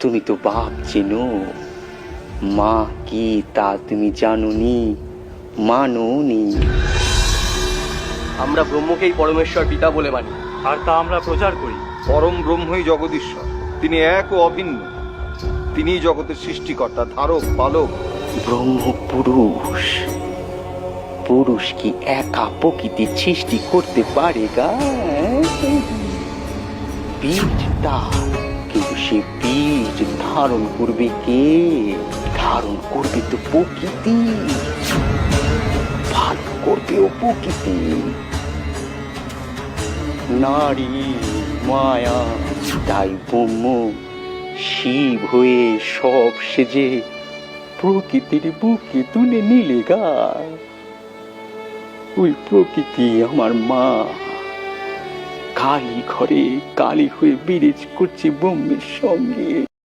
তুমি তো বাপ চেনো। মা কি তা তুমি জানোনি মানোনি। আমরা ব্রহ্মকেই পরমেশ্বর পিতা বলে মানি। আর তা আমরা প্রচার করি। পরম ব্রহ্মই জগদীশ্বর। তিনি এক ও অভিন্ন। তিনি জগতের সৃষ্টিকর্তা ধারক পালক। ব্রহ্ম পুরুষ। পুরুষ কি একা প্রকৃতির সৃষ্টি করতে পারে গা? বীজ তার সে বীজ ধারণ করবে কে? ধারণ করবে তো প্রকৃতি। ভালো করবে ও প্রকৃতি। নারী মায়া, তাই ব্রহ্ম শিব হয়ে সব সেজে প্রকৃতির বুকে তুলে নিলে গা। ওই প্রকৃতি আমার মা কালী ঘরে কালি হয়ে বিরেজ করছে ব্রহ্মের সঙ্গে।